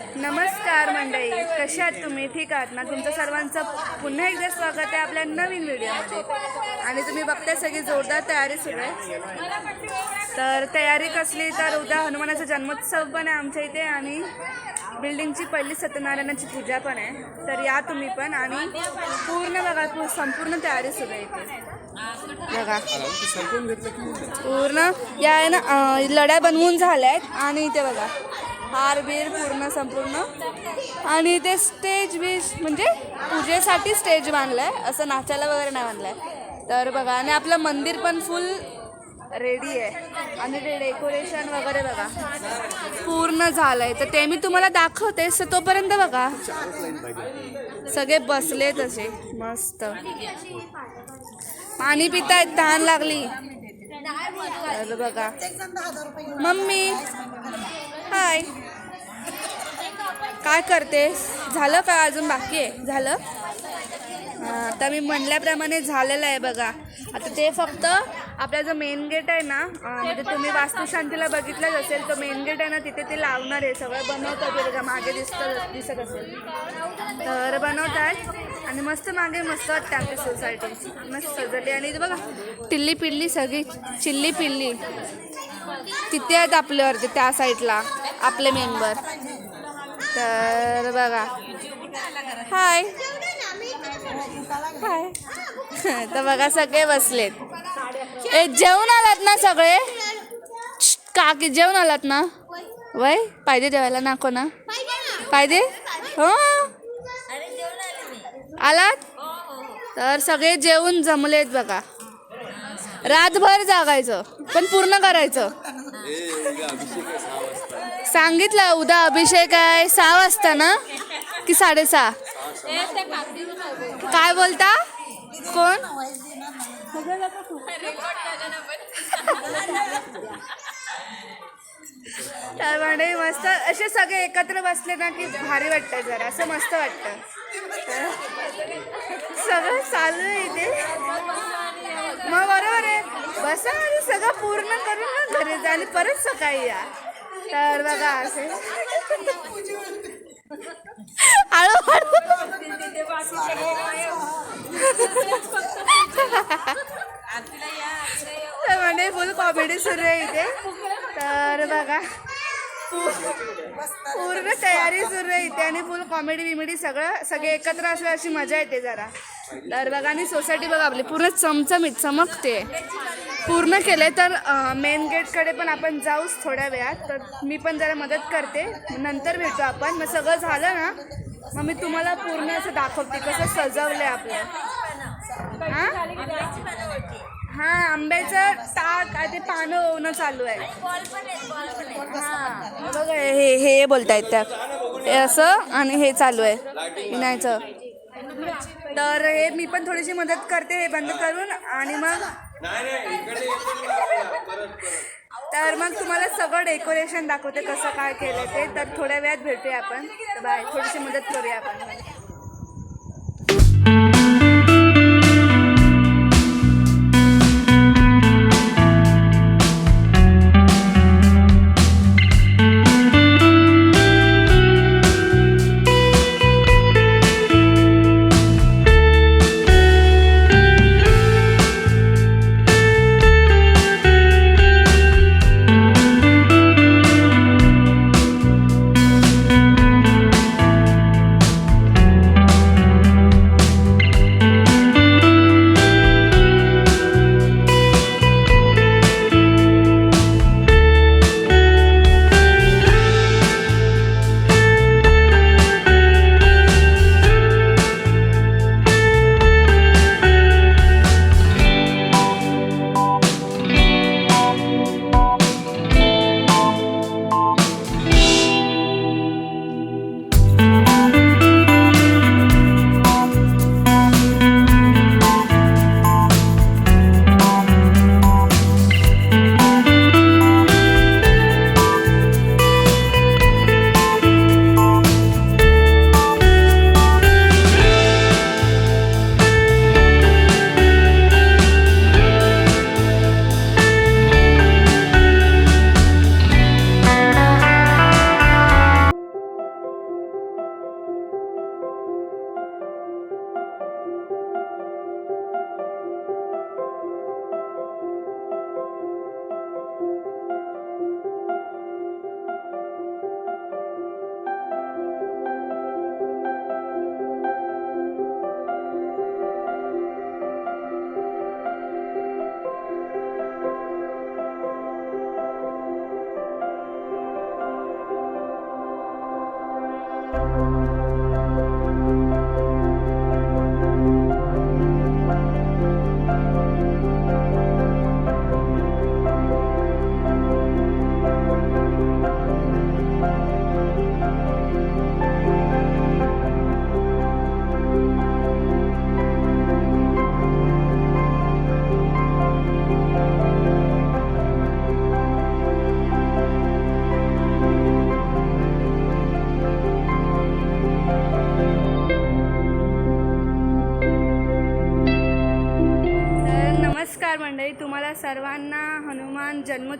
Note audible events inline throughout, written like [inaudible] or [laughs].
नमस्कार मंडळी कशा आहात तुम्ही? ठीक आहात ना? तुमचं सर्वांचं पुन्हा एकदा स्वागत आहे आपल्या नवीन व्हिडिओमध्ये. आणि तुम्ही बघताय सगळी जोरदार तयारी सुरू आहे. तर तयारी कसली? तर उद्या हनुमानाचा जन्मोत्सव पण आहे आमच्या इथे आणि बिल्डिंगची पहिली सत्यनारायणाची पूजा पण आहे. तर या तुम्ही पण आणि पूर्ण बघा संपूर्ण तयारी सुरू आहे इथे. बघा. पूर्ण. या आहे ना लढ्या बनवून झाल्या आहेत आणि इथे बघा. हार बीर पूर्ण संपूर्ण. आणि ते स्टेज बीज म्हणजे पूजेसाठी स्टेज बांधलाय. असं नाचायला वगैरे नाही बांधलाय. तर बघा आणि आपलं मंदिर पण फुल रेडी आहे. आणि ते डेकोरेशन वगैरे बघा. पूर्ण झालंय. तर ते मी तुम्हाला दाखवते. तर तोपर्यंत बघा. सगळे बसले तसे. मस्त. पाणी पितायत तहान लागली. तर बघा. मम्मी. हाय. काय करतेस? झालं का अजून बाकी आहे? झालं? आता मी म्हणल्याप्रमाणे झालेलं आहे बघा. आता ते फक्त आपला जो मेन गेट आहे ना म्हणजे तुम्ही वास्तुशांतीला बघितलंच असेल तो मेन गेट आहे ना तिथे ते लावणार आहे. सगळं बनवतात ते बघा मागे दिसतं दिसत असेल. तर बनवतात आणि मस्त मागे मस्त वाटते आमची सोसायटी मस्त सजली. आणि बघा टिल्ली पिल्ली सगळी चिल्ली पिल्ली तिथे आहेत आपल्यावरती त्या साईडला आपले मेंबर. तर बघा. हाय. हाय. [laughs] तर बघा सगळे बसलेत. ए जेवण आलात ना सगळे? काकी जेवण आलात ना? वय पाहिजे जेवायला नको ना? पाहिजे हो. आलात? तर सगळे जेवून जमलेत बघा. रातभर जागायचं पण पूर्ण करायचं. सांगितलं उद्या अभिषेक आहे सहा वाजता ना? की साडेसहा? काय बोलता? कोण? तर मस्त. असे सगळे एकत्र बसले ना की भारी वाटतं जरा. असं मस्त वाटतं. सगळं चालू आहे इथे. मग बरोबर आहे. बसा आणि सगळं पूर्ण करून ना घरी जा आणि परत सकाळी या. तर बघा असे. म्हणजे फुल कॉमेडी सुरू आहे इथे. तर बघा. पूर्ण तयारी सुरू आहे इथे आणि फुल कॉमेडी बिमेडी सगळं सगळे एकत्र असले अशी मजा येते जरा. तर बघा आणि सोसायटी बघा आपली. पूर्ण चमचमीत चमकते. पूर्ण केले तर मेन गेटकडे पण आपण जाऊच थोड्या वेळात. तर मी पण जरा मदत करते. नंतर भेटू आपण. मग सगळं झालं ना मग मी तुम्हाला पूर्ण असं दाखवते कसं सजवलं आहे आपलं. हां? हां आंब्याचं टाक आणि ते पानं ओवणं चालू आहे. हां बघा हे हे बोलतायत त्या. हे असं आणि हे चालू आहे. विनायचं. तर हे मी पण थोडीशी मदत करते हे बंद करून आणि मग तर मग तुम्हाला सगळं डेकोरेशन दाखवते कसं काय केलं ते. तर थोड्या वेळात भेटूया आपण. बाय थोडीशी मदत करूया आपण.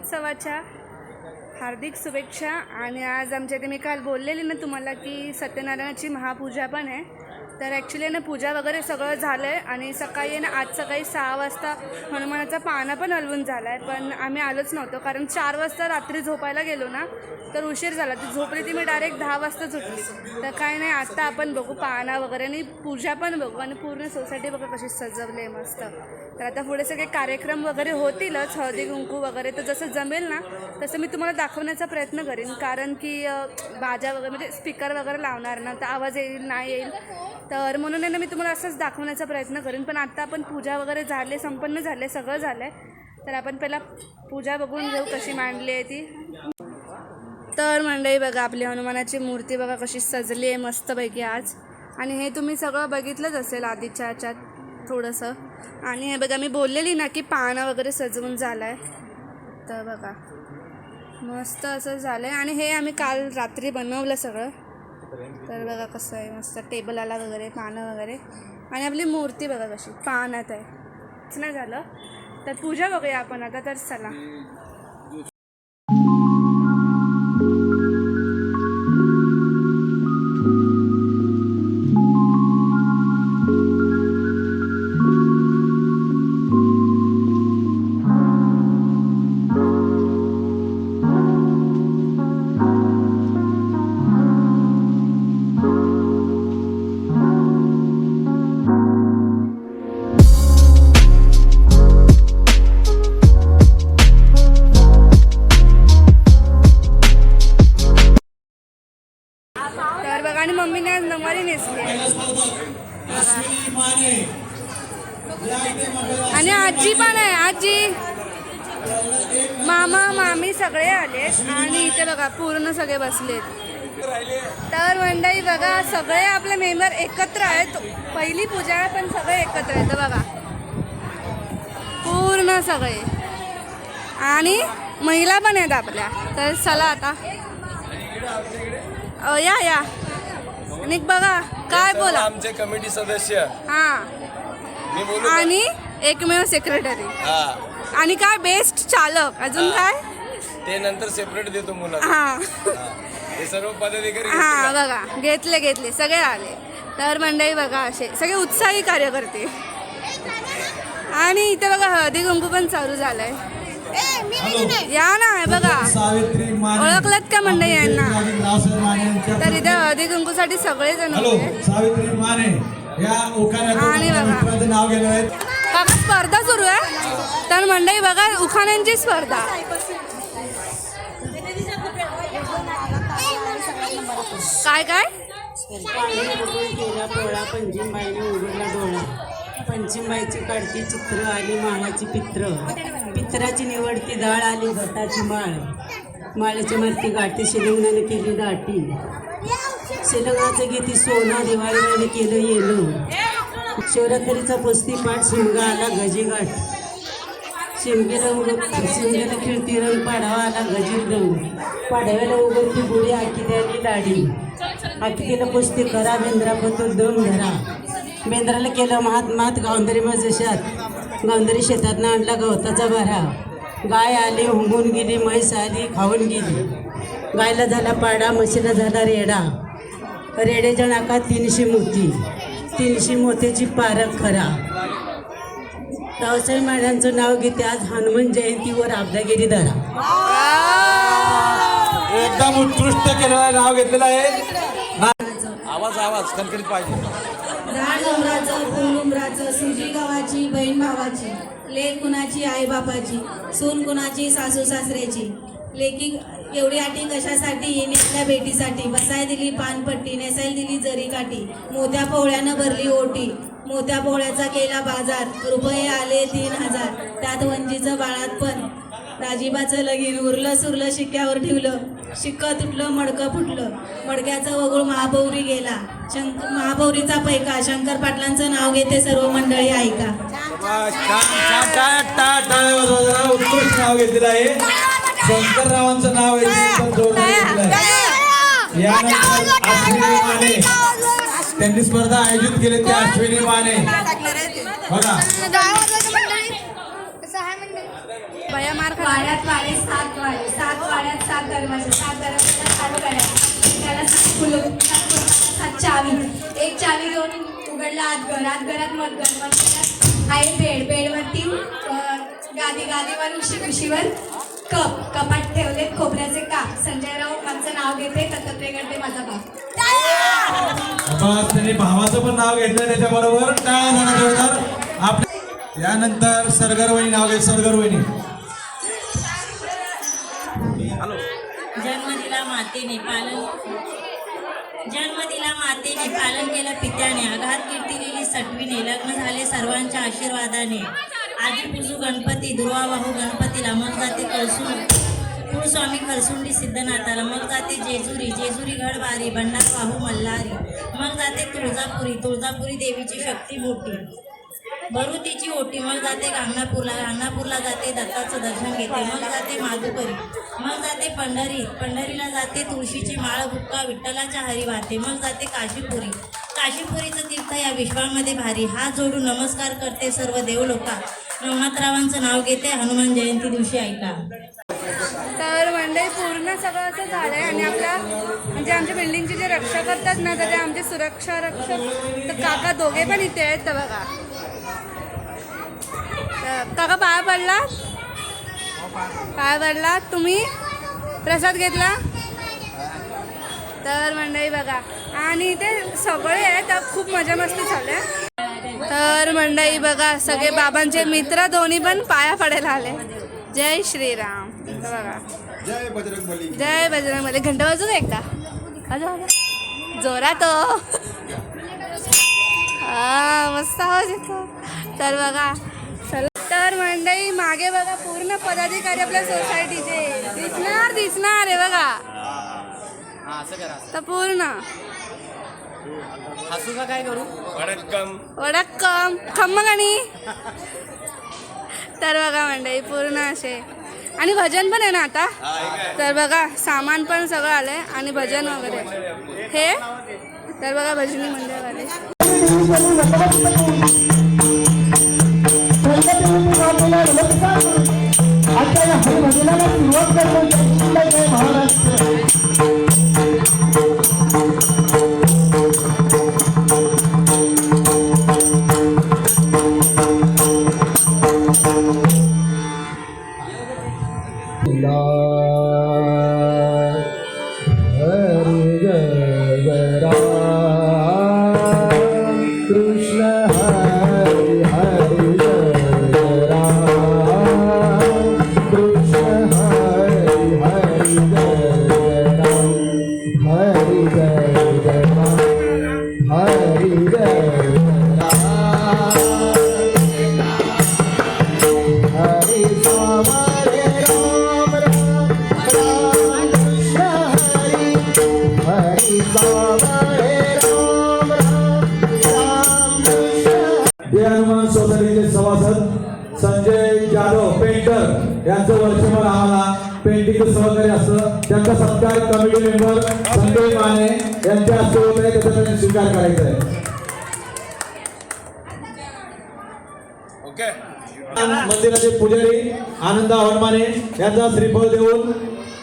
जन्मोत्सवाच्या हार्दिक शुभेच्छा. आणि आज आमच्या इथे मी काल बोललेली ना तुम्हाला की सत्यनारायणाची महापूजा पण आहे. तर ॲक्च्युली ना पूजा वगैरे सगळं झालं आहे आणि सकाळी ना आज सकाळी सहा वाजता हनुमानाचा पाना पण हलवून झाला आहे पण आम्ही आलोच नव्हतो. कारण चार वाजता रात्री झोपायला गेलो ना तर उशीर झाला. ती झोपली ती मी डायरेक्ट दहा वाजता झोपली तर काय नाही आत्ता आपण बघू पाना वगैरे आणि पूजा पण बघू. आणि पूर्ण सोसायटी बघा कशी सजवली आहे मस्त. तर आता पुढे सगळे कार्यक्रम वगैरे होतीलच हळदी कुंकू वगैरे. तर जसं जमेल ना तसं मी तुम्हाला दाखवण्याचा प्रयत्न करेन. कारण की अ, बाजा वगैरे म्हणजे स्पीकर वगैरे लावणार ना तर आवाज येईल नाही येईल. तर म्हणून आहे ना मी तुम्हाला असंच दाखवण्याचा प्रयत्न करेन. पण आत्ता आपण पूजा वगैरे झाले संपन्न झाले सगळं झालं आहे तर आपण पहिला पूजा बघून घेऊ कशी मांडली आहे ती. तर मंडळी बघा आपली हनुमानाची मूर्ती बघा कशी सजली आहे मस्तपैकी आज. आणि हे तुम्ही सगळं बघितलंच असेल आधीच्या ह्याच्यात थोडंसं. आणि हे बघा मी बोललेली ना की पानं वगैरे सजवून झालं आहे तर बघा मस्त असं झालं आहे आणि हे आम्ही काल रात्री बनवलं सगळं. तर बघा कसं आहे मस्त टेबल आला वगैरे पानं वगैरे. आणि आपली मूर्ती बघा कशी पानात आहे. नाही झालं. तर पूजा बघूया आपण आता तर चला. मम्मीने नेसली आणि आजी पण आहे आजी. मामा मामी सगळे आले आणि इथे बघा पूर्ण सगळे बसलेत. तर मंडळी बघा सगळे आपले मेंबर एकत्र आहेत. पहिली पूजा आहे पण सगळे एकत्र आहेत बघा. पूर्ण सगळे. आणि महिला पण आहेत आपल्या. तर चला आता. या या. आणि बघा काय बोला? आमचे कमिटी सदस्य. हा. मी बोलू का? आणि एकमेव सेक्रेटरी हा. आणि काय बेस्ट चालक? अजून काय? ते नंतर सेपरेट देतो मुलं हा. हे. सर्व पदाधिकारी हा बघा. घेतले घेतले. सगळे आले. तर मंडळी बघा असे. सगळे उत्साही कार्यकर्ते. आणि इथे बघा हळदी कुंकू पण चालू झालंय. या ना हे बघा. सावित्री माने ओळखलत का मंडळी यांना? तर इथे हळदी कुंकूसाठी सगळे जण हॅलो होते. सावित्री माने या आणि बघा. काका स्पर्धा सुरू आहे. तर मंडळी बघा उखाण्यांची स्पर्धा. काय काय? केला काढती चित्र आली माळाची पित्र. पित्राची निवडती डाळ आली घटाची माळ. माळ्याची मरती गाठी शिलंगणाने केली दाटी. शिलंगाचं गीती सोना दिवाळीने केलं येलं शिवरात्रीचा पस्ती पाठ शिमगा आला गजीगाठ शिमगेला उग शिमगेला खिळती रंग पाडावा आला गजीर रंग पाडव्याला उगवती बुडी आखी द्याली लाडी आखीला पुस्ती करा बेंद्रापतो दम धरा. बेंद्राला केलं महात महात गावंदरी मजशात. गावंदरी शेतातनं आणला गवताचा भरा गाय आली हुंगून गेली म्हैस आली खाऊन गेली. गायला झाला पाडा म्हशीला झाला रेडा. रेड्याच्या नाकात तीनशे मोती. तीनशे मोत्याची पारख खरा. रावसाहेब महाराजांचं नाव घेते आज हनुमान जयंतीवर आबदागिरी धरा. एकदम उत्कृष्ट केलेलं नाव घेतलेलं आहे. आवाज आवाज कणकणीत पाहिजे. झाड डोंगराचं फुलुंबराचं सुजी गावाची बहीण भावाची लेख कुणाची आई बापाची सून कुणाची सासू सासऱ्याची. लेकी एवढी आठी कशासाठी? येण्यातल्या भेटीसाठी. बसाय दिली पानपट्टी नेसायला दिली जरी काठी. मोत्या पोहळ्यानं भरली ओटी. मोत्या पोहळ्याचा केला बाजार. रुपये आले तीन हजार. त्यात वंजीचं बाळात पण राजीबाचं लगीन उरलं सुरलं शिक्क्यावर ठेवलं. शिक्क तुटलं मडकं फुटलं. मडक्याचं वगूळ महापौरी गेला. शंक महापौरीचा पैका. शंकर पाटलांचं नाव घेते सर्व मंडळी ऐका. उत्कृष्ट नाव घेतलेलं आहे. शंकररावांचं नाव आहे त्यांनी स्पर्धा आयोजित केली त्या अश्विनी माने बघा. भया मार वाड्यात वाडे सात वाडे. सात वाड्यात सात दरवाजे. सात दरवाजा सात गड्या त्याला सात फुलं सात सात चावी एक चावी घेऊन उघडला आत घर आत घरात मत घर मत घरात आहे बेड. बेडवरती गादी गादीवर उशी उशीवर कप. कपाट ठेवले खोबऱ्याचे काप. संजयराव आमचं नाव घेते दत्तात्रेय माझा बाप. बस त्यांनी भावाचं पण नाव घेतलं त्याच्याबरोबर. टाळ्या झाला जोरदार आपल्या यानंतर सरगरवणी नाव घेत सरगरवणी. मातेने पालन जन्म दिला मातेने पालन केलं पित्याने. आघात कीर्ती लिहिली सटवीने. लग्न झाले सर्वांच्या आशीर्वादाने. आधी पुजू गणपती दुर्वावाहू गणपतीला मग जाते कळसून. कुळस्वामी खरसुंडी सिद्धनाथाला मग जाते जेजुरी जेजुरी गडवारी भंडारवाहू मल्हारी. मग जाते तुळजापुरी तुळजापुरी देवीची शक्ती मोठी. भरुतीची ओटी. मग जाते गांगणापूरला. गांगणापूरला जाते दत्ताचं दर्शन घेते. मग जाते माधुकरी मग जाते पंढरी. पंढरीला जाते तुळशीची माळ भुक्का विठ्ठलाच्या हरी वाहते. मग जाते काशीपुरी. काशीपुरीचं तीर्थ या विश्वामध्ये भारी. हात जोडून नमस्कार करते सर्व देवलोका. नवनाथरावांचं नाव घेते हनुमान जयंती दिवशी ऐका. तर मंडळी पूर्ण सगळं असं झालं आहे आणि आपला म्हणजे आमच्या बिल्डिंगची जे रक्षा करतात ना तर ते आमचे सुरक्षा रक्षक तर काका दोघे पण इथे आहेत तर बघा. काका पाया पडला? पाया पडला. तुम्ही? प्रसाद घेतला? तर मंडळी बघा. आणि इथे सगळे आहेत तर खूप मजा मस्ती झाल्या तर मंडळी बघा सगळे बाबांचे मित्र दोन्ही पण पाया पडायला आले. जय श्रीराम. बघा. जय बजरंगमध्ये घंटा वाजू का एकदा. जोरात हो. मस्त आवाज येतो. तर बघा तर मंडळी. मागे बघा पूर्ण पदाधिकारी आपल्या सोसायटीचे दिसणार दिसणार आहे बघा. तर पूर्ण. वडक्कम. वडक्कम. खम्मगणी तर बघा मंडळी पूर्ण असे. आणि भजन पण आहे ना आता? तर बघा सामान पण सगळं आलंय आणि भजन वगैरे. हे? तर बघा भजनी मंडळवाले कृष्ण यांचं वर्षभर आम्हाला पेंटिंगचं सहकार्य असतं. त्यांचा सत्कार कमिटी मेंबर संजय माने यांच्या हस्ते होत आहे त्याचा त्यांनी स्वीकार करायचा आहे. मंदिराचे पुजारी आनंद हनुमाने यांचा श्रीफळ देऊन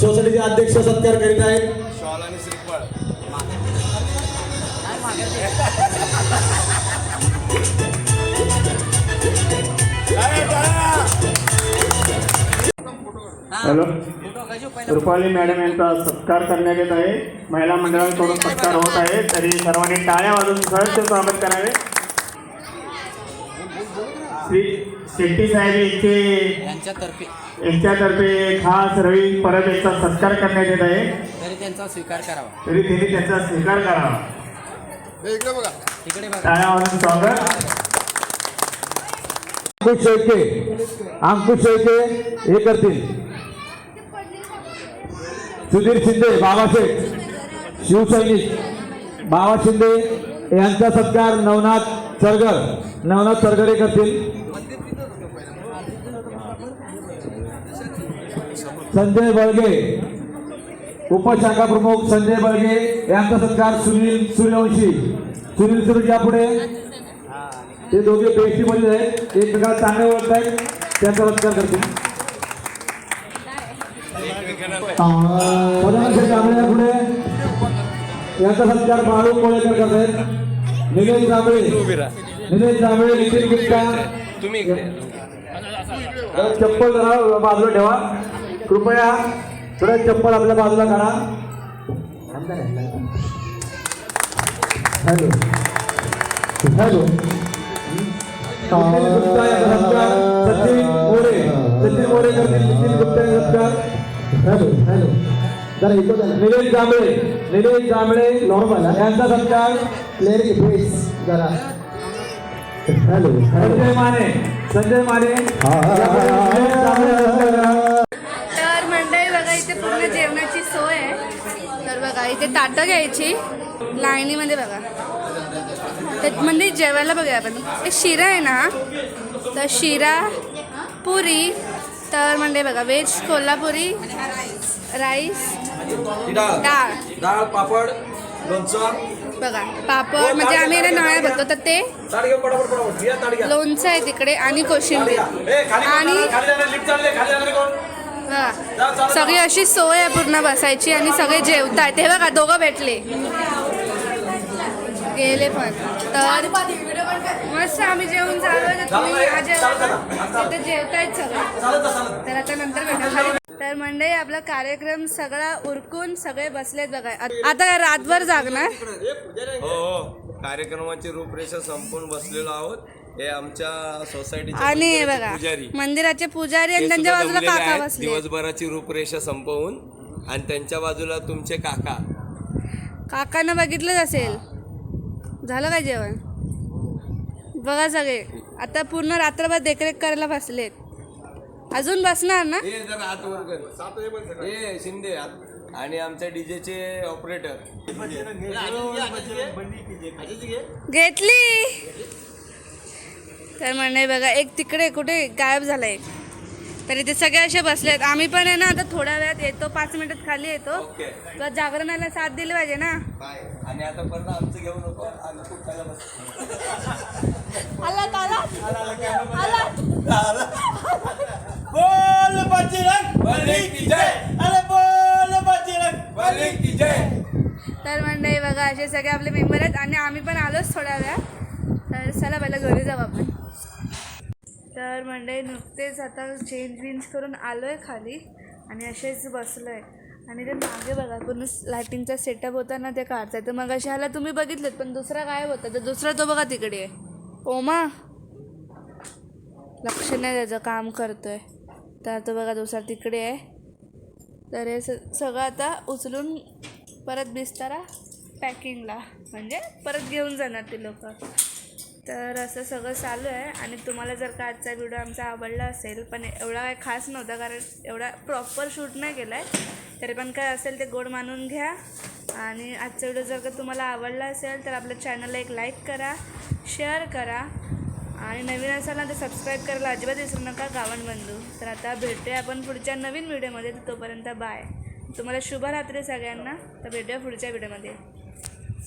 सोसायटीचे अध्यक्ष सत्कार करीत आहेत. श्रीफळ. हॅलो? रुपाली मॅडम यांचा सत्कार करण्यात येत आहे. महिला मंडळाकडून सत्कार होत आहे. तरी सर्वांनी टाळ्या वाजवून सहर्ष स्वागत करावे. श्री शेट्टी साहेब इथे यांच्यातर्फे. खास रवी परत यांचा सत्कार करण्यात येत आहे. तरी त्यांचा स्वीकार करावा. तरी त्यांनी त्याचा स्वीकार करावा. इकडे बघा. तिकडे बघा टाळ्या वाजून स्वागत. अंकुश शेळके अंकुश शेळके हे करतील. सुधीर शिंदे बाबासाहेब शिवसैनिक बाबा शिंदे यांचा सत्कार नवनाथ सरगर नवनाथ सरगरे करतील. संजय बळगे उपशाखा प्रमुख संजय बळगे यांचा सत्कार सुनील सूर्यवंशी सुनील सूर्य पुढे? ते दोघे बेस्टी मध्ये आहेत प्रकार चांगले ओळखत आहेत. त्यांचा सत्कार करतील. पुढे. यांचा सत्कार बाळू कोळेकर करत आहेत निलेश जांभळे. निलेश जांभळे नितीन गुप्ता. तुम्ही इकडे चप्पल जरा बाजूला ठेवा. कृपया. थोडं चप्पल आपल्या बाजूला करा हॅलो. हॅलो. सचिन मोरे. सचिन मोरे करतील. Nitin Gupta hello hello. जरा इको झाला निलेश जांभळे निलेश जांभळे नॉर्मल यांचा सत्कार. क्लिअर की प्लीज जरा. हॅलो संजय माने संजय माने. हा, हा, हा, हा, हा. निलेश जांभळे यांचा सत्कार. करा. तर मंडळी बघा इथे पूर्ण जेवणाची सोय आहे. तर बघा इथे ताटं घ्यायची. लाईनीमध्ये बघा. त्यात म्हणजे जेवायला बघूया आपण. ते शिरा आहे ना? तर शिरा पुरी तर म्हणजे बघा व्हेज कोल्हापुरी राईस डाळ. डाळ पापड लोणचं. बघा पापड म्हणजे आम्ही ना नळ्या बघतो तर ते लोणचं आहे तिकडे आणि कोशिंबीर. आणि सगळी अशी सोय आहे पूर्ण बसायची आणि सगळे जेवतायत. हे बघा दोघं भेटले. गेले पण. तर मस्त आम्ही जेवून झालो तर तुम्ही आज तिथे जेवतायत सगळे. तर आता नंतर भेटा. तर मंडळी आपला कार्यक्रम सगळा उरकून सगळे बसलेत बघा. आत- काय रातभर जागणार. हो हो. कार्यक्रमाची रूपरेषा संपून बसलेलो आहोत. हे आमच्या सोसायटीचे आणि हे मंदिराचे बघा पुजारी. मंदिराचे पुजारी आणि त्यांच्या बाजूला काका बसले दिवसभराची रूपरेषा संपवून. आणि त्यांच्या बाजूला तुमचे काका. काकांना बघितलंच असेल. झालं काय जेवण? बघा सगळे. आता पूर्ण रात्रभर देखरेख करायला बसलेत. अजून बसणार ना? हे जर आत वर कर. हे शिंदे आत. आणि आमच्या डीजेचे ऑपरेटर. घेतली. तर म्हणे बघा एक तिकडे कुठे गायब झालाय. तर इथे सगळे असे बसलेत. आम्ही पण आहे ना आता थोड्या वेळात येतो. पाच मिनिटात खाली येतो. ओके. तुला जागरणाला साथ दिली पाहिजे ना? बाय. आणि आता परत आमचं घेऊ नको. आम्ही खूप खायला बसतो आलात आलात आलात बोल बजरंग बली की जय अरे बोल बजरंग बली की जय तर मंडळी सगळे आपले मेंबर आहेत आणि आम्ही पण आलोच थोड्या वेळा. तर चला पहिला घरी जाऊ आपण. तर म्हणजे नुकतेच आता चेंज विंज करून आलो आहे खाली आणि असेच बसलो आहे आणि ते मागे बघा पूर्ण लायटिंगचा सेटअप होता ना ते काढताय. तर मग अशा ह्याला तुम्ही बघितलेत पण दुसरा गायब होता? तर दुसरा तो बघा तिकडे. आहे ओमा! लक्ष नाही त्याचं काम करतो आहे तर तो बघा दुसरा तिकडे आहे. तर हे स सगळं आता उचलून परत बिस्तारा पॅकिंगला. म्हणजे परत घेऊन जाणार ते लोक. तर असं सगळं चालू आहे. आणि तुम्हाला जर का आजचा व्हिडिओ आमचा आवडला असेल पण एवढा काय खास नव्हता कारण एवढा प्रॉपर शूट नाही केला आहे तरी पण काय असेल ते गोड मानून घ्या. आणि आजचा व्हिडिओ जर का तुम्हाला आवडला असेल तर आपल्या चॅनलला एक लाईक करा शेअर करा. आणि नवीन असाल ना तर सबस्क्राईब करायला अजिबात विसरू नका गावण बंधू. तर आता भेटूया आपण पुढच्या नवीन व्हिडिओमध्ये. तर तोपर्यंत बाय तुम्हाला शुभरात्री सगळ्यांना. तर भेटूया पुढच्या व्हिडिओमध्ये.